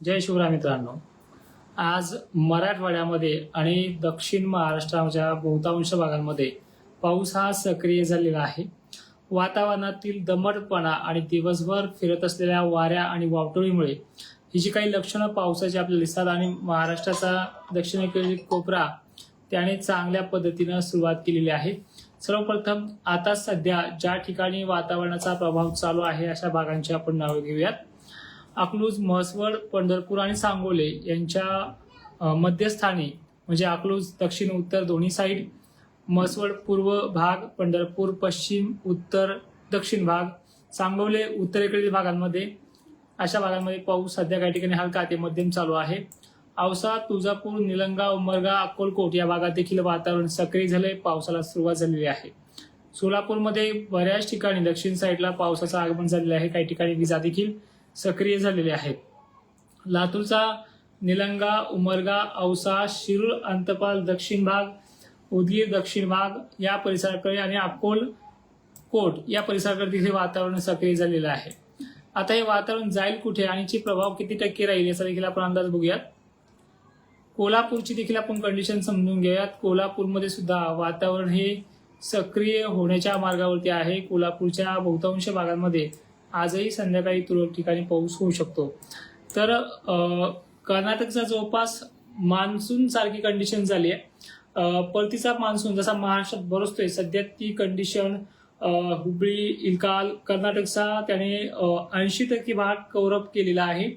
जय शिवराय मित्रांनो. आज मराठवाड्यामध्ये आणि दक्षिण महाराष्ट्राच्या बहुतांश भागांमध्ये पाऊस हा सक्रिय झालेला आहे. वातावरणातील दमटपणा आणि दिवसभर फिरत असलेल्या वाऱ्या आणि वावटोळीमुळे ही जी काही लक्षणं पावसाची आपल्याला दिसतात आणि महाराष्ट्राचा दक्षिणेकडील कोपरा त्याने चांगल्या पद्धतीनं सुरुवात केलेली आहे. सर्वप्रथम आता सध्या ज्या ठिकाणी वातावरणाचा प्रभाव चालू आहे अशा भागांची आपण नावे घेऊयात. अकलूज म्हसवड पंढरपूर आणि सांगोले यांच्या मध्यस्थानी म्हणजे अकलूज दक्षिण उत्तर दोन्ही साईड म्हसवड पूर्व भाग पंढरपूर पश्चिम उत्तर दक्षिण भाग सांगोले उत्तरेकडील भागांमध्ये अशा भागांमध्ये पाऊस सध्या काही ठिकाणी हलका ते मध्यम चालू आहे. औसा तुळजापूर निलंगा उमरगा अक्कलकोट या भागात देखील वातावरण सक्रिय झाले पावसाला सुरुवात झालेली आहे. सोलापूरमध्ये बऱ्याच ठिकाणी दक्षिण साईडला पावसाचं आगमन झालेलं आहे काही ठिकाणी विजा देखील सक्रिय झालेले आहेत. लातूरचा निलंगा उमरगा औसा शिरूर अंतपाल दक्षिण भाग उदगीर दक्षिण भाग या परिसराकडे आणि अकोल कोट या परिसराकडे तिथे वातावरण सक्रिय झालेलं आहे. आता हे वातावरण जाईल कुठे आणि ची प्रभाव किती टक्के राहील याचा देखील आपण अंदाज बघूयात. कोल्हापूरची देखील आपण कंडिशन समजून घेऊयात. कोल्हापूरमध्ये सुद्धा वातावरण हे सक्रिय होण्याच्या मार्गावरती आहे. कोल्हापूरच्या बहुतांश भागांमध्ये आजही संध्याकाळी तुरळक ठिकाणी पाऊस होऊ शकतो. तर कर्नाटकचा जवळपास मान्सून सारखी कंडिशन झाली आहे. परतीचा मान्सून जसा महाराष्ट्रात बरसतोय सध्या ती कंडिशन हुबळी इलकाल कर्नाटकचा त्याने ऐंशी टक्के भाग कव्हरअप केलेला आहे.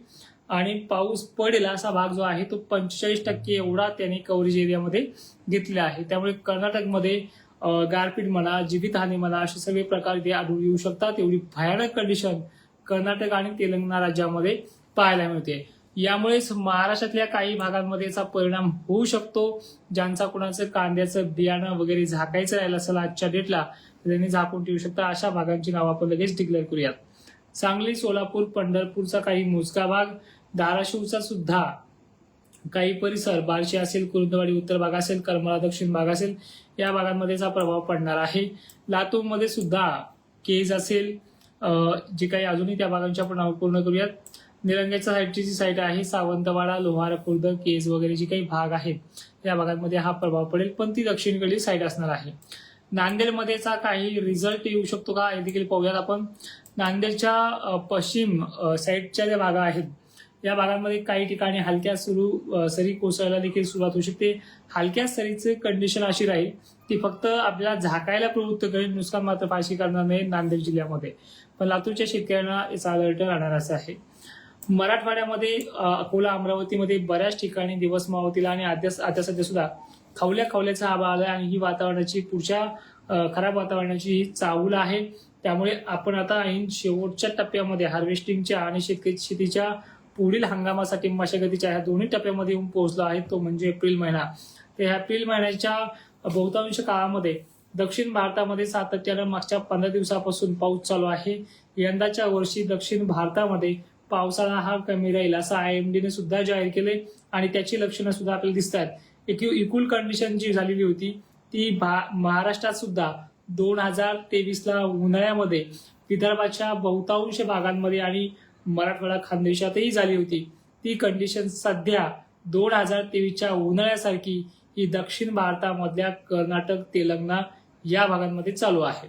आणि पाऊस पडेल असा भाग जो आहे तो पंचेचाळीस टक्के एवढा त्याने कव्हरेज एरियामध्ये घेतलेला आहे. त्यामुळे कर्नाटकमध्ये गारपीट म्हणा जीवितहानी म्हणा असे सगळे प्रकार इथे आढळून येऊ शकतात एवढी भयानक कंडिशन कर्नाटक आणि तेलंगणा राज्यामध्ये पाहायला मिळते. यामुळेच महाराष्ट्रातल्या काही भागांमध्ये याचा परिणाम होऊ शकतो. ज्यांचा कुणाचं कांद्याचं बियाणं वगैरे झाकायचं राहिलं असेल आजच्या डेटला त्यांनी झाकून ठेवू शकता. अशा भागांची नावं आपण लगेच डिक्लेअर करूयात. सांगली सोलापूर पंढरपूरचा काही मोजका भाग धाराशिवचा सुद्धा काही परिसर बार्शी असेल कुरुंदवाडी उत्तर भाग असेल करमाळा दक्षिण भाग असेल या भागांमध्येचा प्रभाव पडणार आहे. लातूरमध्ये सुद्धा केज असेल जे काही अजूनही त्या भागांच्या आपण पूर्ण करूयात. निरंग्याच्या साईडची जी साईड आहे सावंतवाडा लोहार खुर्द केज वगैरे जे काही भाग आहेत या भागांमध्ये हा प्रभाव पडेल. पण ती दक्षिणेकडील साईड असणार आहे. नांदेडमध्येचा काही रिझल्ट येऊ शकतो का? हे देखील पाहूयात आपण. नांदेडच्या पश्चिम साईडच्या ज्या भागा आहेत या भागांमध्ये काही ठिकाणी हलक्या सुरू सरी कोसळायला देखील सुरुवात होऊ शकते. हलक्या सरीचं कंडिशन अशी राहील ती फक्त आपल्याला झाकायला प्रवृत्त करेल नुकसान मात्र फारशी करणार नाही नांदेड जिल्ह्यामध्ये. पण लातूरच्या शेतकऱ्यांना याचा अलर्ट राहणार असं आहे. मराठवाड्यामध्ये अकोला अमरावतीमध्ये बऱ्याच ठिकाणी दिवस मावतील आणि आद्या आता सध्या सुद्धा खवल्या खवल्याचा आबा आलाय आणि ही वातावरणाची पुढच्या खराब वातावरणाची ही चाहूल आहे. त्यामुळे आपण आता ऐन शेवटच्या टप्प्यामध्ये हार्वेस्टिंगच्या आणि शेतकरी शेतीच्या पुढील हंगामासाठी मशागतीच्या ह्या दोन्ही टप्प्यामध्ये येऊन पोहोचलो आहे तो म्हणजे एप्रिल महिना. तर ह्या एप्रिल महिन्याच्या बहुतांश काळामध्ये दक्षिण भारतामध्ये सातत्यानं मागच्या पंधरा दिवसापासून पाऊस चालू आहे. यंदाच्या वर्षी दक्षिण भारतामध्ये पावसाळा हा कमी राहील असं आय एम डीने सुद्धा जाहीर केले आणि त्याची लक्षणं सुद्धा आपल्याला दिसत आहेत एक इक्वल कंडिशन जी झालेली होती ती भा- महाराष्ट्रात सुद्धा दोन हजार तेवीसला उन्हाळ्यामध्ये विदर्भाच्या बहुतांश भागांमध्ये आणि मराठवाडा खानदेशातही झाली होती. ती कंडिशन सध्या दोन हजार तेवीसच्या उन्हाळ्यासारखी ही दक्षिण भारतामधल्या कर्नाटक तेलंगणा या भागांमध्ये चालू आहे.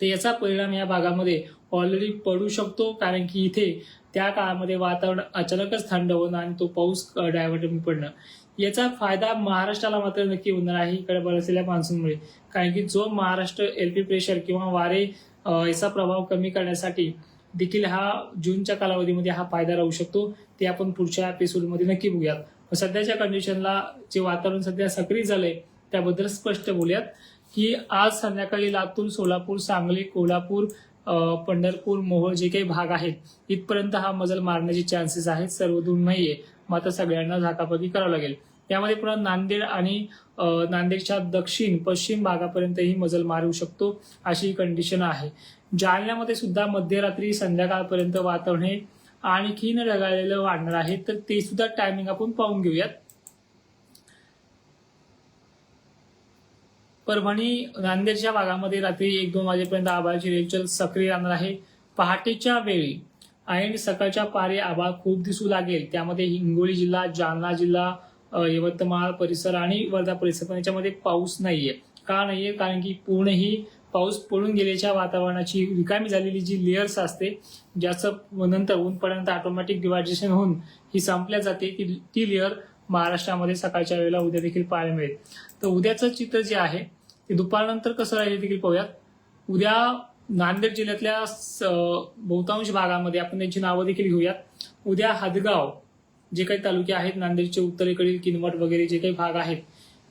तर याचा परिणाम या भागामध्ये ऑलरेडी पडू शकतो कारण की इथे त्या काळामध्ये वातावरण अचानकच थंड होणं आणि तो पाऊस डायव्हर्ट पडणं. याचा फायदा महाराष्ट्राला मात्र नक्की होणार आहे इकडे बरसलेल्या मान्सूनमुळे. कारण की जो महाराष्ट्र एलपी प्रेशर किंवा वारे याचा प्रभाव कमी करण्यासाठी देखील हा जूनच्या कालावधीमध्ये हा फायदा राहू शकतो. ते आपण पुढच्या एपिसोडमध्ये नक्की बघूयात. सध्याच्या कंडिशनला जे वातावरण सध्या सक्रिय झालंय त्याबद्दल स्पष्ट बोलूयात की आज संध्याकाळी लातूर सोलापूर सांगली कोल्हापूर पंढरपूर मोहोळ जे काही भाग आहेत इथपर्यंत हा मजल मारण्याचे चान्सेस आहेत. सर्व दूर नाहीये. मात्र सगळ्यांना झाकापाकी करावं लागेल. यामध्ये पुन्हा नांदेड आणि नांदेडच्या दक्षिण पश्चिम भागापर्यंतही मजल मारू शकतो अशी कंडिशन आहे. जालन्यामध्ये सुद्धा मध्यरात्री संध्याकाळपर्यंत वातावरण हे आणखीन ढगाळलेलं वाढणार आहे तर ते सुद्धा टायमिंग आपण पाहून घेऊयात. परभणी नांदेडच्या भागामध्ये रात्री एक दोन वाजेपर्यंत आभाळाची रेलचल सक्रिय राहणार आहे. पहाटेच्या वेळी आणि सकाळच्या पारे आभाळ खूप दिसू लागेल. त्यामध्ये हिंगोली जिल्हा जालना जिल्हा यवतमाळ परिसर आणि वर्धा परिसर पण याच्यामध्ये पाऊस नाहीये. का नाहीये? कारण की पूर्ण ही पाऊस पडून गेल्याच्या वातावरणाची रिकामी झालेली जी लेयर्स असते ज्याचं नंतर ऊनपर्यंत ऑटोमॅटिक डिवायजेशन होऊन ही संपल्या जाते ती ती लेअर महाराष्ट्रामध्ये सकाळच्या वेळेला उद्या देखील पाहायला मिळेल. तर उद्याचं चित्र जे आहे ते दुपारनंतर कसं राहील देखील पाहूयात. उद्या नांदेड जिल्ह्यातल्या स- बहुतांश भागामध्ये आपण त्यांची नावं देखील घेऊयात. उद्या हदगाव जे काही तालुके आहेत नांदेडचे उत्तरेकडील किनवट वगैरे जे काही भाग आहेत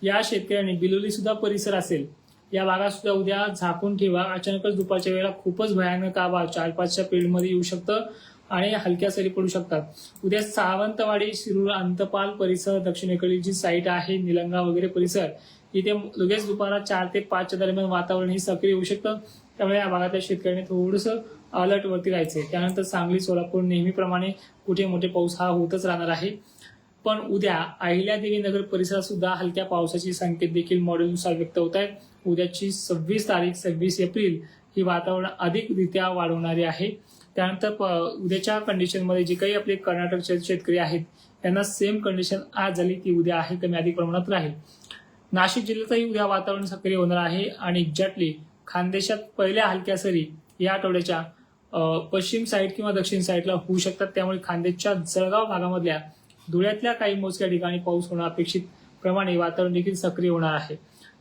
या शेतकऱ्यांनी बिलोली सुद्धा परिसर असेल या भागात सुद्धा उद्या झाकून ठेवा. अचानकच दुपारच्या वेळेला खूपच भयानक आवाज चार पाचच्या पिरियडमध्ये येऊ शकतं आणि हलक्या सरी पडू शकतात. उद्या सावंतवाडी शिरूर अंतपाल परिसर दक्षिणेकडील जी साईट आहे निलंगा वगैरे परिसर इथे लगेच दुपारा चार ते पाचच्या दरम्यान वातावरण हे सक्रिय होऊ शकतं. त्यामुळे या भागातल्या शेतकऱ्यांनी थोडंसं अलर्ट वरती त्यानंतर सांगली सोलापूर नेहमीप्रमाणे कुठे मोठे पाऊस हा होतच राहणार आहे. पण उद्या अहिल्यादेवी नगर परिसरात सुद्धा हलक्या पावसाची संकेत देखील मॉडेलनुसार व्यक्त होत आहेत. उद्याची सव्वीस तारीख सव्वीस एप्रिल ही वातावरण अधिकरित्या वाढवणारी आहे. त्यानंतर प- उद्याच्या कंडिशनमध्ये जे काही आपले कर्नाटकचे शेतकरी आहेत त्यांना सेम कंडिशन आज झाली ती उद्या आहे कमी अधिक प्रमाणात राहील. नाशिक जिल्ह्यातही उद्या वातावरण सक्रिय होणार आहे आणि एक्झॅक्टली खानदेशात पहिल्या हलक्या सरी या आठवड्याच्या पश्चिम साईड किंवा दक्षिण साईडला होऊ शकतात. त्यामुळे खान्देशच्या जळगाव भागामधल्या धुळ्यातल्या काही मोजक्या ठिकाणी पाऊस होणं अपेक्षित प्रमाणे वातावरण देखील सक्रिय होणार आहे.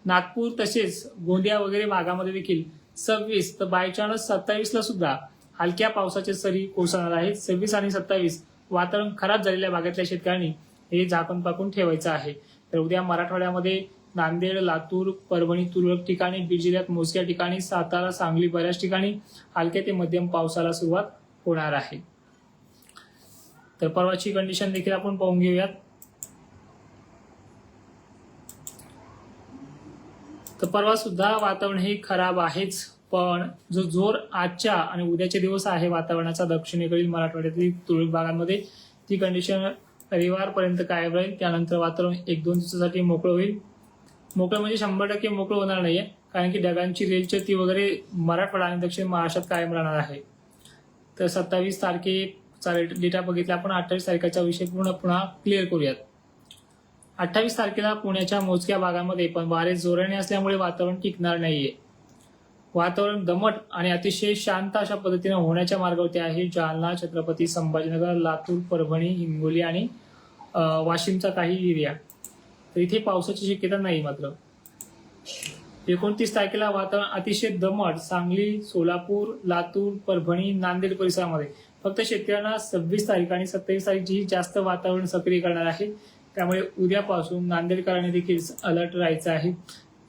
नागपूर तसेच गोंदिया वगैरे भागामध्ये देखील सव्वीस तर बाय चान्स सत्तावीसला सुद्धा हलक्या पावसाचे सरी कोसळणार आहेत. सव्वीस आणि सत्तावीस वातावरण खराब झालेल्या भागातल्या शेतकऱ्यांनी हे झाकण पाकून ठेवायचं आहे. तर उद्या मराठवाड्यामध्ये नांदेड लातूर परभणी तुरळक ठिकाणी बीड जिल्ह्यात मोजक्या ठिकाणी सातारा सांगली बऱ्याच ठिकाणी हलक्या ते मध्यम पावसाला सुरुवात होणार आहे. तर परवाची कंडिशन देखील आपण पाहून घेऊयात. तर परवा सुद्धा वातावरण हे खराब आहेच पण जो जोर आजच्या आणि उद्याचे दिवस आहे वातावरणाचा दक्षिणेकडील मराठवाड्यातील तुरळक भागांमध्ये ती कंडिशन रविवारपर्यंत कायम राहील. त्यानंतर वातावरण एक दोन दिवसासाठी मोकळं होईल. मोकळं म्हणजे शंभर टक्के मोकळं होणार नाहीये. कारण की ढगांची रेलचती वगैरे मराठवाडा आणि दक्षिण महाराष्ट्रात कायम राहणार आहे. तर सत्तावीस तारखेचा डेटा बघितला. आपण अठ्ठावीस तारखेचा विषय पूर्ण पुन्हा क्लिअर करूयात. अठ्ठावीस तारखेला पुण्याच्या मोजक्या भागामध्ये पण वारे जोराने असल्यामुळे वातावरण टिकणार नाहीये. वातावरण दमट आणि अतिशय शांत अशा पद्धतीने होण्याच्या मार्गावरती आहे जालना छत्रपती संभाजीनगर लातूर परभणी हिंगोली आणि वाशिमचा काही एरिया. तर इथे पावसाची शक्यता नाही मात्र. एकोणतीस तारखेला वातावरण अतिशय दमट सांगली सोलापूर लातूर परभणी नांदेड परिसरामध्ये. फक्त शेतकऱ्यांना सव्वीस तारीख आणि सत्तावीस तारीखची ही जास्त वातावरण सक्रिय करणार आहे. त्यामुळे उद्यापासून नांदेडकरांनी देखील अलर्ट राहायचं आहे.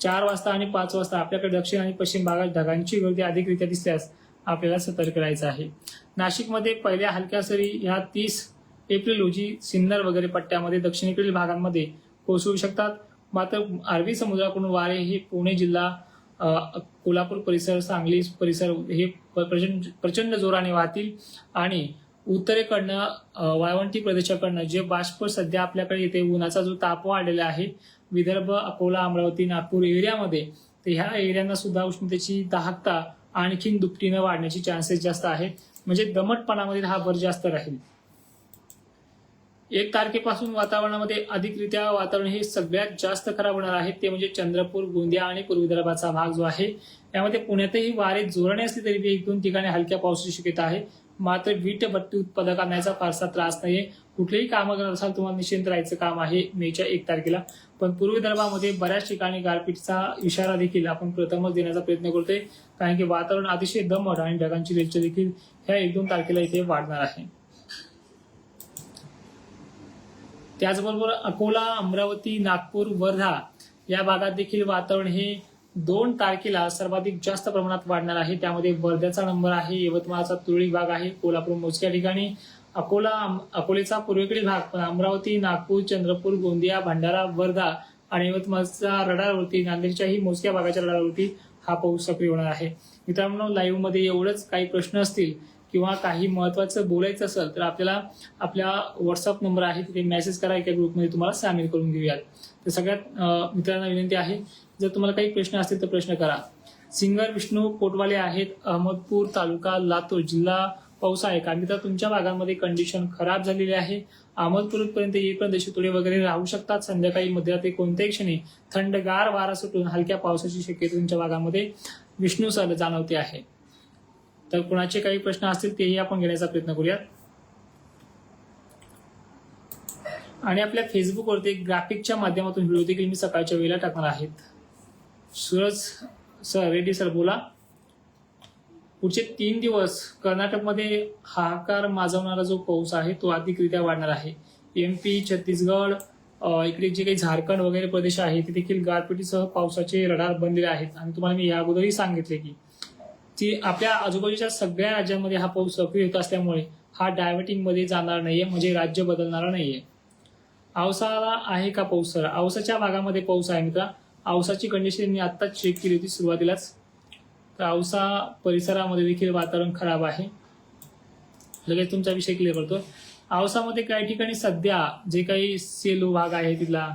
चार वाजता आणि पाच वाजता आपल्याकडे दक्षिण आणि पश्चिम भागात ढगांची गर्दी अधिकरित्या दिसल्यास आपल्याला सतर्क राहायचं आहे. नाशिकमध्ये पहिल्या हलक्या सरी ह्या तीस एप्रिल रोजी सिन्नर वगैरे पट्ट्यामध्ये दक्षिणेकडील भागांमध्ये कोसळू शकतात. मात्र अरबी समुद्राकडून वारे हे पुणे जिल्हा कोल्हापूर परिसर सांगली परिसर हे प- प्रचंड प्रचंड जोराने वाहतील. आणि उत्तरेकडनं वाळवंटी प्रदेशाकडनं जे बाष्प सध्या आपल्याकडे येते उन्हाचा जो ताप वाढलेला आहे विदर्भ अकोला अमरावती नागपूर एरियामध्ये तर ह्या एरियांना सुद्धा उष्णतेची दाहकता आणखीन दुपटीनं वाढण्याची चान्सेस जास्त आहेत. म्हणजे दमटपणामध्ये हा भर जास्त राहील. एक तारखेपासून वातावरणामध्ये अधिकरित्या वातावरण हे सगळ्यात जास्त खराब होणार आहे. ते म्हणजे चंद्रपूर गोंदिया आणि पूर्व विदर्भाचा भाग जो आहे त्यामध्ये पुण्यातही वारे जोराने असले तरी एक दोन ठिकाणी हलक्या पावसाची शक्यता आहे. मात्र वीट भट्टी उत्पादकांना याचा फारसा त्रास नाहीये. कुठलेही कामं करत असाल तुम्हाला निश्चिंत राहायचं काम आहे मेच्या एक तारखेला. पण पूर्व विदर्भामध्ये बऱ्याच ठिकाणी गारपीटचा इशारा देखील आपण प्रथमच देण्याचा प्रयत्न करतोय. कारण की वातावरण अतिशय दमट आणि ढगांची रेलचल देखील ह्या एक दोन तारखेला इथे वाढणार आहे. त्याचबरोबर अकोला अमरावती नागपूर वर्धा या भागात देखील वातावरण हे दोन तारखेला सर्वाधिक जास्त प्रमाणात वाढणार आहे. त्यामध्ये वर्ध्याचा नंबर आहे यवतमाळचा तुरळक भाग आहे कोल्हापूर मोजक्या ठिकाणी अकोला अकोलेचा पूर्वेकडील भाग पण अमरावती नागपूर चंद्रपूर गोंदिया भंडारा वर्धा आणि यवतमाळचा रडारवरती नांदेडच्याही मोजक्या भागाच्या रडारवरती हा पाऊस सक्रिय होणार आहे. मित्रांनो लाईव्हमध्ये एवढंच. काही प्रश्न असतील किंवा काही महत्वाचं बोलायचं असेल तर आपल्याला आपल्या व्हॉट्सअप नंबर आहे तिथे मेसेज करा एका ग्रुपमध्ये तुम्हाला सामील करून घेऊयात. तर सगळ्यात मित्रांना विनंती आहे जर तुम्हाला काही प्रश्न असतील तर प्रश्न करा. सिंगर विष्णू कोटवाले आहेत अहमदपूर तालुका लातूर जिल्हा पाऊस आहे. कारण तर तुमच्या भागामध्ये कंडिशन खराब झालेली आहे. अहमदपूरपर्यंत येईपर्यंत शितोडे वगैरे राहू शकतात. संध्याकाळी मध्यरात्री कोणत्याही क्षणी थंडगार वारा सुटून हलक्या पावसाची शक्यता तुमच्या भागामध्ये विष्णू सर जाणवते आहे. तर कुणाचे काही प्रश्न असतील तेही आपण घेण्याचा प्रयत्न करूयात. आणि आपल्या फेसबुकवरती ग्राफिकच्या माध्यमातून व्हिडिओ देखील मी सकाळच्या वेळेला टाकणार आहेत. सूरज सर रेड्डी सर बोला. पुढचे तीन दिवस कर्नाटकमध्ये हाहाकार माजवणारा जो पाऊस आहे तो अधिकरित्या वाढणार आहे. एम पी छत्तीसगड इकडे जे काही झारखंड वगैरे प्रदेश आहे ते देखील गारपिटीसह पावसाचे रडार बनलेले आहेत. आणि तुम्हाला मी या अगोदरही सांगितले की ती आपल्या आजूबाजूच्या सगळ्या राज्यांमध्ये हा पाऊस सक्रिय होत असल्यामुळे हा डायव्हर्टिंगमध्ये जाणार नाहीये म्हणजे राज्य बदलणारा नाहीये. पावसाळा आहे का पाऊस सर? पावसाच्या भागामध्ये पाऊस आहे मित्रा. पावसाची कंडिशन मी आत्ताच चेक केली होती सुरुवातीलाच. तर औसा परिसरामध्ये देखील वातावरण खराब आहे. लगेच तुमचा विषय क्लिअर करतो. औसामध्ये काही ठिकाणी सध्या जे काही सेलू भाग आहे तिथला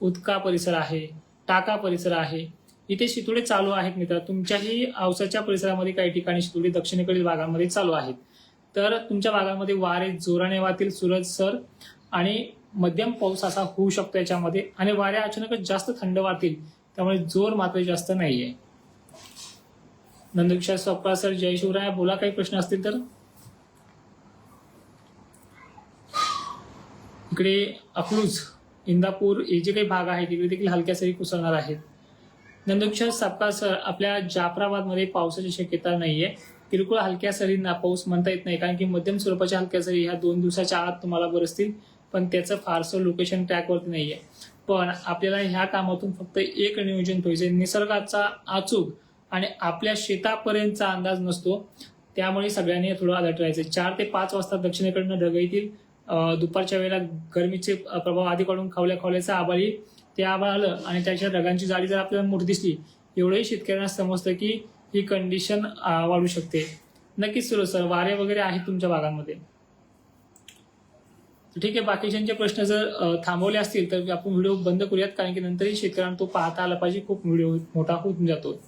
उदका परिसर आहे टाका परिसर आहे इथे शितोडे चालू आहेत मित्र. तुमच्याही औसाच्या परिसरामध्ये काही ठिकाणी शितोडे दक्षिणेकडील भागांमध्ये चालू आहेत. तर तुमच्या भागामध्ये वारे जोराने वाहतील सूरज सर आणि मध्यम पाऊस असा होऊ शकतो याच्यामध्ये. आणि वारे अचानकच जास्त थंड वाहतील त्यामुळे जोर मात्र जास्त नाहीये. नंदकिशोर स्वप्ना सर जय शिवराय. बोला काही प्रश्न असतील तर? इकडे अकलूज इंदापूर हे जे काही भाग आहेत तिकडे देखील हलक्या सरी कोसळणार आहेत. नंदकिशोर सपकाळ सर आपल्या जाफराबादमध्ये पावसाची शक्यता नाहीये. किरकोळ हलक्या सरींना पाऊस म्हणता येत नाही कारण की मध्यम स्वरूपाच्या हलक्या सरी ह्या दोन दिवसाच्या आत तुम्हाला बरसतील पण त्याचं फारसं लोकेशन ट्रॅकवरती नाहीये. पण आपल्याला ह्या कामातून फक्त एक नियोजन पाहिजे निसर्गाचा अचूक आणि आपल्या शेतापर्यंतचा अंदाज नसतो. त्यामुळे सगळ्यांनी थोडं अलर्ट राहायचं चार ते पाच वाजता दक्षिणेकडनं ढग येतील. दुपारच्या वेळेला गरमीचे प्रभाव आधी काढून खावल्या खावल्याचा आभाळ ते आभाळ आलं आणि त्याच्या ढगांची जाडी जर आपल्याला मोठी दिसली एवढंही शेतकऱ्यांना समजतं की ही कंडिशन वाढू शकते. नक्कीच सुरू सर. वारे वगैरे आहेत तुमच्या भागांमध्ये. ठीक आहे बाकीच्यांचे प्रश्न जर थांबवले असतील तर आपण व्हिडिओ बंद करूयात कारण की नंतरही शेतकऱ्यांना तो पाहता आला पाहिजे. खूप व्हिडिओ मोठा होऊन जातो.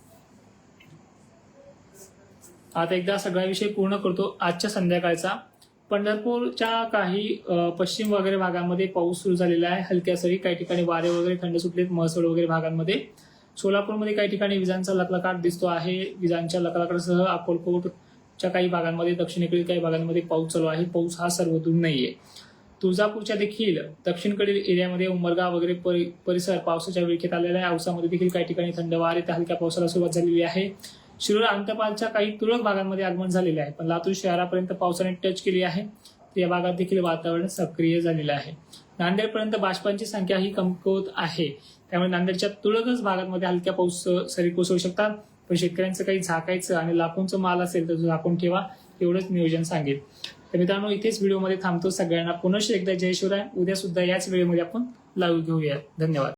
आता एकदा सगळा विषय पूर्ण करतो. आजच्या संध्याकाळचा. पंढरपूरच्या काही पश्चिम वगैरे भागांमध्ये पाऊस सुरू झालेला आहे. हलक्या सरी काही ठिकाणी वारे वगैरे थंड सुटलेत महसूल वगैरे भागांमध्ये. सोलापूरमध्ये काही ठिकाणी विजांचा लकलकाट दिसतो आहे. विजांच्या लकलकाटासह अकोलकोटच्या काही भागांमध्ये दक्षिणेकडील काही भागांमध्ये पाऊस चालू आहे. पाऊस हा सर्वदूर नाहीये. तुळजापूरच्या देखील दक्षिणकडील एरियामध्ये उमरगा वगैरे परिसर पावसाच्या विळखेत आलेला आहे. पावसामध्ये देखील काही ठिकाणी थंड वारे त्या हलक्या पावसाला सुरुवात झालेली आहे. शिरोळ अंतपालच्या काही तुरळक भागांमध्ये आगमन झालेले आहे. पण लातूर शहरापर्यंत पावसाने टच केली आहे. या भागात देखील वातावरण सक्रिय झालेलं आहे. नांदेडपर्यंत बाष्पांची संख्या ही कमकुवत आहे. त्यामुळे नांदेडच्या तुरळकच भागांमध्ये हलक्या पाऊस सरी कोसळू शकतात. पण शेतकऱ्यांचं काही झाकायचं आणि लाखोंचं माल असेल तर तो झाकून ठेवा एवढंच नियोजन सांगेल तर मित्रांनो इथेच व्हिडिओमध्ये थांबतो. सगळ्यांना पुनश्च एकदा जय शिवराय. उद्या सुद्धा याच वेळेमध्ये आपण लाईव्ह घेऊया धन्यवाद.